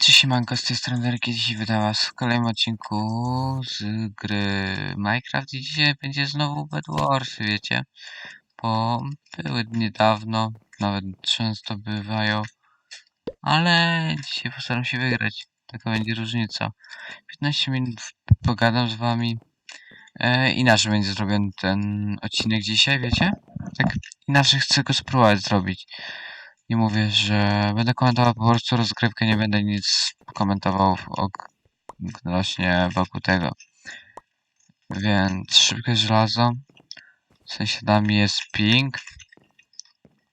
Cześć siemanko, z tej strony Derek i witam was w kolejnym odcinku z gry Minecraft i dzisiaj będzie znowu Bed Wars, wiecie, bo były niedawno, nawet często bywają, ale dzisiaj postaram się wygrać, taka będzie różnica. 15 minut pogadam z wami, e, inaczej będzie zrobiony ten odcinek dzisiaj, wiecie, tak inaczej chcę go spróbować zrobić. Nie mówię, że będę komentował po prostu rozgrywkę, nie będę nic komentował odnośnie wokół tego. Więc szybkie żelazo. W sensie dami jest ping.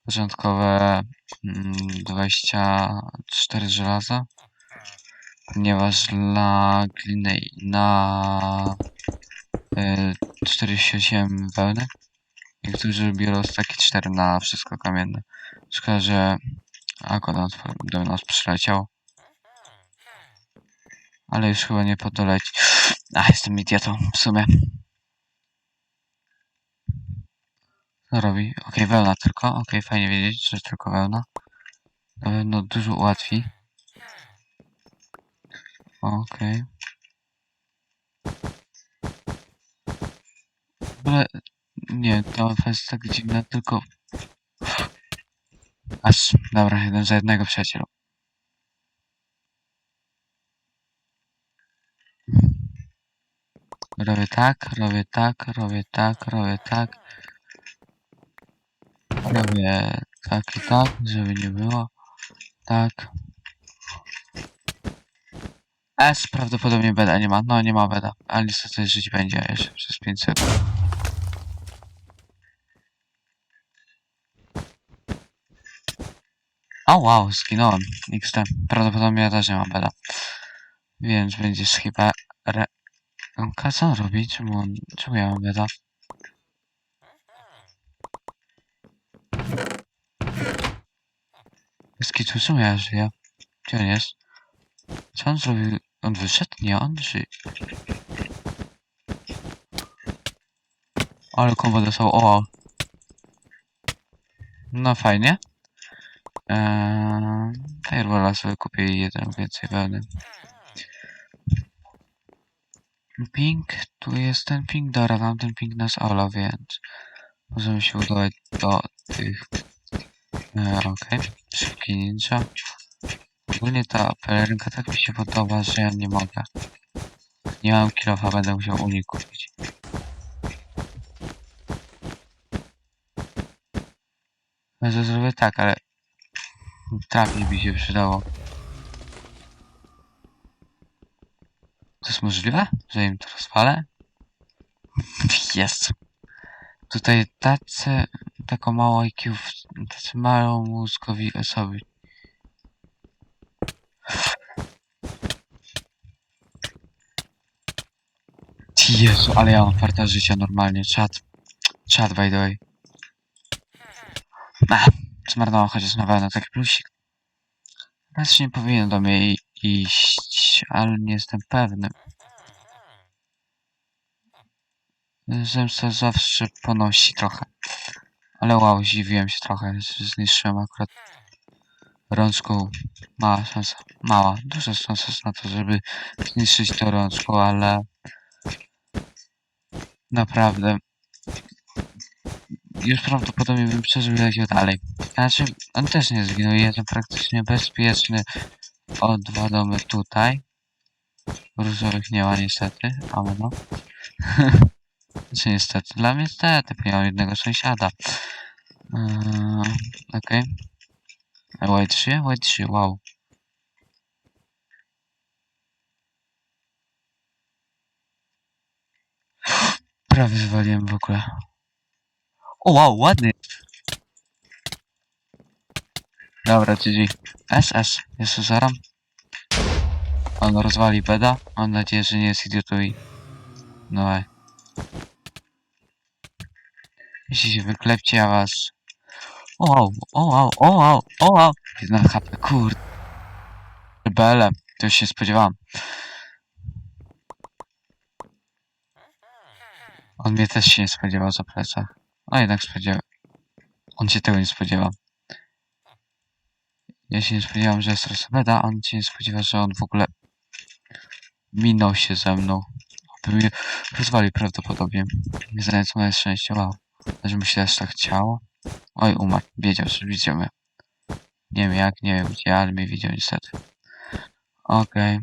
Początkowe mm, 24 żelaza. Ponieważ dla gliny na y, 48 wełny. Niektórzy biorą staki 4 na wszystko kamienne. Szkoda, że akurat do nas przyleciał. Ale już chyba nie podoleci. A, jestem idiotą w sumie. Co robi? Okej, wełna tylko. Okej, fajnie wiedzieć, że tylko wełna. Na pewno dużo ułatwi. Okej. Ogóle, nie, ta mapa jest tak dziwna, tylko... Aż, dobra, jeden za jednego przyjacielu. Robię tak, robię tak, robię tak, robię tak. Robię tak i tak, żeby nie było. Tak. S prawdopodobnie beda nie ma. No nie ma beda, ale niestety żyć będzie jeszcze przez 5 sekund. O wow, zginąłem. XT. Prawdopodobnie ja też nie mam beda. Więc będziesz chyba re... Onka, co on robi? Czemu on... Czemu ja mam beda? Skitu, czemu ja żyję? Gdzie on jest? Co on zrobił? On wyszedł? Nie, on żyje. Ale kombo dostał, o. No fajnie. Eee, Firewalla sobie kupię jeden więcej wełny. Ping, tu jest ten ping, dobra, mam ten ping nas Ola, więc możemy się udawać do tych... E, Okej, szybki ninja. Ogólnie ta pelerynka tak mi się podoba, że ja nie mogę. Nie mam kilofa, będę musiał u niej kupić. Może zrobię tak, ale trafić by się przydało. To jest możliwe? Że im to rozwalę? Jest. Tutaj tacy, taką mało IQ, tacy mało mózgowi osoby. Jezu, ale ja mam farta życia normalnie, czat. Czat, by the way. Zmarnowałem chociaż na pewno taki plusik. Raz nie powinien do mnie iść, ale nie jestem pewny. Zemsta zawsze ponosi trochę. Ale wow, zdziwiłem się trochę, zniszczyłem akurat rączką. Mała szansa, mała, duża szansa na to, żeby zniszczyć to rączką, ale naprawdę już prawdopodobnie bym przeżył i dalej. Znaczy, on też nie zginął, jestem praktycznie bezpieczny o dwa domy tutaj. Różowych nie ma niestety, ale no. Znaczy niestety, dla mnie niestety, bo miałem jednego sąsiada. Yy, Okej. Okay. White 3? White 3, wow. Prawie zwaliłem w ogóle. O wow, ładny. Dobra, GG. SS, jeszcze zaram. On rozwali beda. Mam nadzieję, że nie jest idiotą i... No ej. Jeśli się wyklepcie, ja was... O wow, o wow, o wow, o wow. Jedna HP, kurde. Rebele, to już się spodziewałem. On mnie też się nie spodziewał za plecach. A jednak spodziewał. On się tego nie spodziewał. Ja się nie spodziewałem, że jest Rosabeda, a on się nie spodziewa, że on w ogóle minął się ze mną. By mnie rozwalił prawdopodobnie. Nie znając moje szczęście, wow. Że mu się aż tak chciało. Oj, umarł. Wiedział, że widzimy. Nie wiem jak, nie wiem gdzie, ale mnie widział niestety. Okej.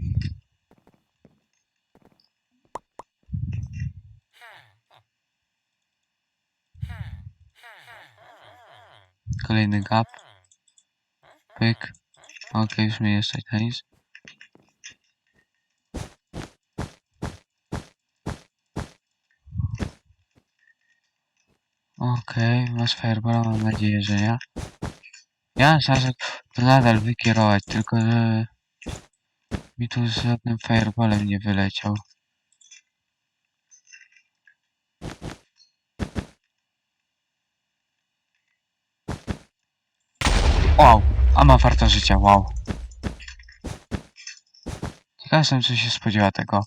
Kolejny gap. Pyk. Okej, już mnie na nic. Okej, masz fireballa, mam nadzieję, że ja. Ja mam to nadal wykierować, tylko że mi tu z żadnym fireballem nie wyleciał. Wow, a ma farta życia, wow. Ciekaw jestem, się spodziewa tego.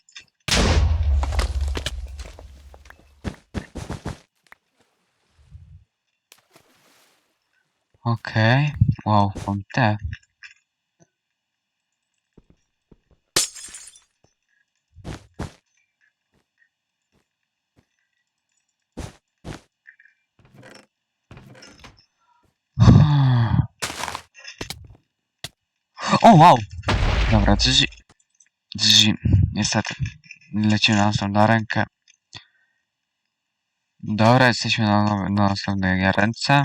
Okej, wow, mam te. O, wow! Dobra, GG. GG. Niestety. Lecimy na następną rękę. Dobra, jesteśmy na, na następnej ręce.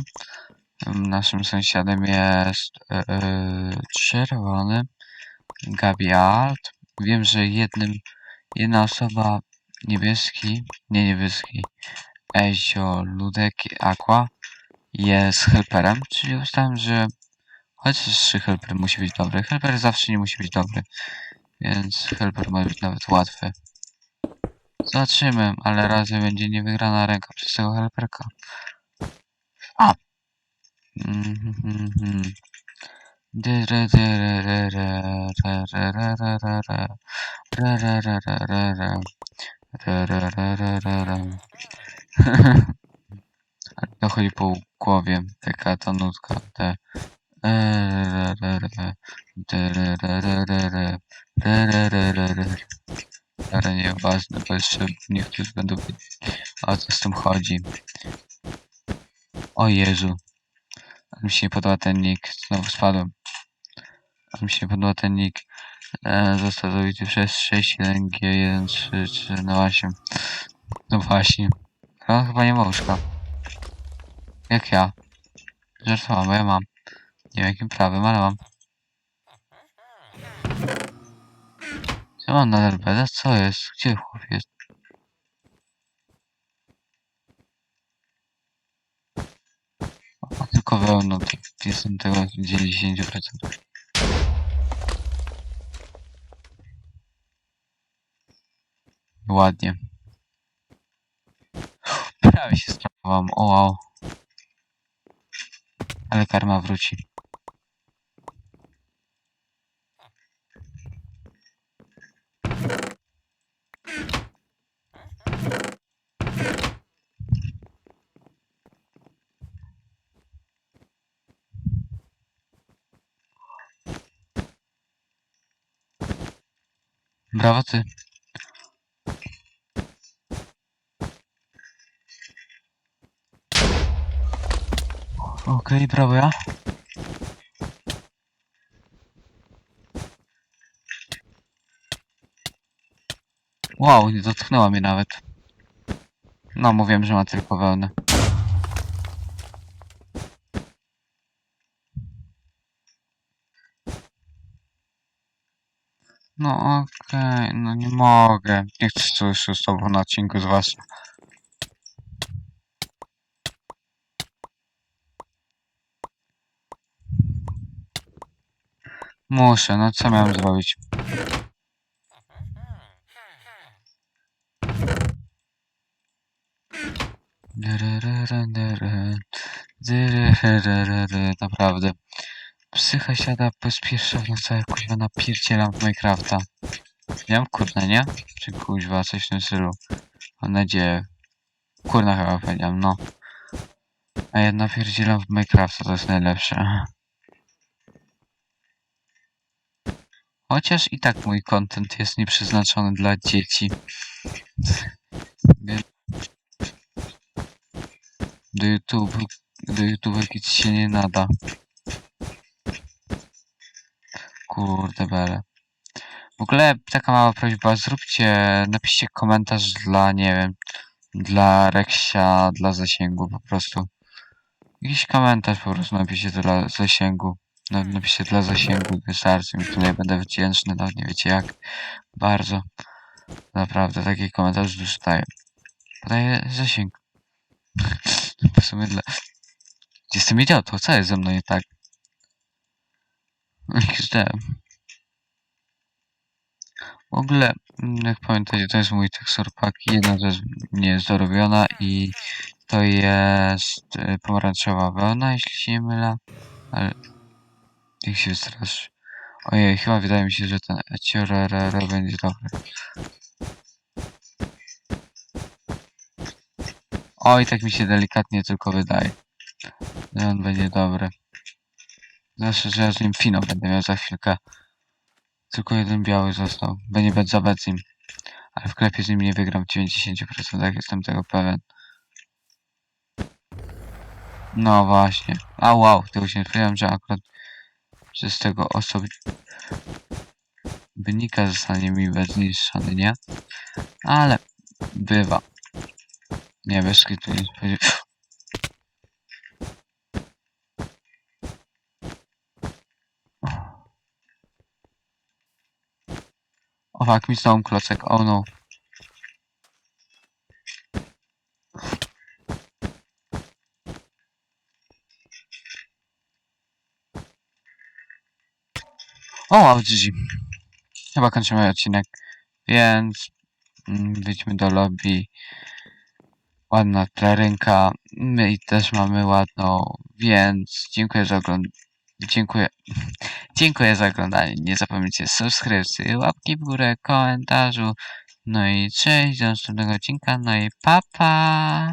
Naszym sąsiadem jest e, czerwony Gabi Alt. Wiem, że jednym, jedna osoba niebieski, nie niebieski, Ezio Ludek Aqua jest helperem, czyli ustałem, że Chociaż helper musi być dobry. Helper zawsze nie musi być dobry. Więc helper może być nawet łatwy. Zobaczymy, ale razy będzie niewygrana ręka przez tego helperka. A! Dochodzi po głowie taka ta nutka, te ale nieważne, bo jeszcze niektórzy będą A co z tym chodzi? O Jezu. Ale mi się nie podoba ten nick. Znowu spadłem. Ale mi się nie podoba ten nick. E, został zabity przez 6, 1, G, 1, 3, 3, no 8. No właśnie. No chyba nie ma łóżka. Jak ja. Żartowałem, bo ja mam. Nie wiem jakim prawem, ale mam. Co mam nadal beda? Co jest? Gdzie chłop jest? O, tylko wełno, to jestem tego 90%. Ładnie. Prawie się strapowałem, o wow. Ale karma wróci. Brawo ty. Okej, brawo ja. Wow, nie dotknęła mnie nawet. No, mówiłem, że ma tylko wełnę. No okej, no nie mogę. Nie chcę słyszeć z tobą na odcinku z was. Muszę, no co miałem zrobić? Naprawdę. Psycha siada pospieszownie całe kuźwa napierdzielam w Minecrafta. Wiem, kurde, nie? Czy kuźwa, coś w tym stylu. Mam nadzieję. Kurna chyba powiedziałem, no. A ja napierdzielam w Minecrafta, to jest najlepsze. Chociaż i tak mój content jest nieprzeznaczony dla dzieci. Do YouTube, do YouTube nic się nie nada. Kurde bele. W ogóle taka mała prośba, zróbcie, napiszcie komentarz dla, nie wiem, dla Reksia, dla zasięgu po prostu. Jakiś komentarz po prostu napiszcie dla zasięgu. Na- Napiszcie dla zasięgu, wystarczy mi tyle, będę wdzięczny, nawet nie wiecie jak. Bardzo. Naprawdę, taki komentarz dostaję. Podaję zasięg. w sumie dla... Jestem idiotą, co jest ze mną nie tak? XD. W ogóle, mm, jak pamiętacie, to jest mój tekstur. Jedna rzecz nie jest dorobiona i to jest y, pomarańczowa wełna, jeśli się nie mylę. Ale niech się wystraszy. Ojej, chyba wydaje mi się, że ten Eciorere będzie dobry. Oj, tak mi się delikatnie tylko wydaje, że on będzie dobry. Zawsze, że ja z nim finał będę miał za chwilkę. Tylko jeden biały został. Będzie bez za nim. Ale w klepie z nim nie wygram w 90%, jestem tego pewien. No właśnie. A wow, tego się nie że akurat że z tego osob... wynika zostanie mi bezniszczony, nie? Ale bywa. Nie, bez kitu nie spodziewałem. Fuck, mi znowu klocek, oh no. O, wow, GG. Chyba kończymy odcinek, więc mm, wyjdźmy do lobby. Ładna plerynka. My też mamy ładną, więc dziękuję za oglądanie. Dziękuję. Dziękuję za oglądanie. Nie zapomnijcie subskrypcji, łapki w górę, komentarzu. No i cześć, do następnego odcinka. No i papa. Pa.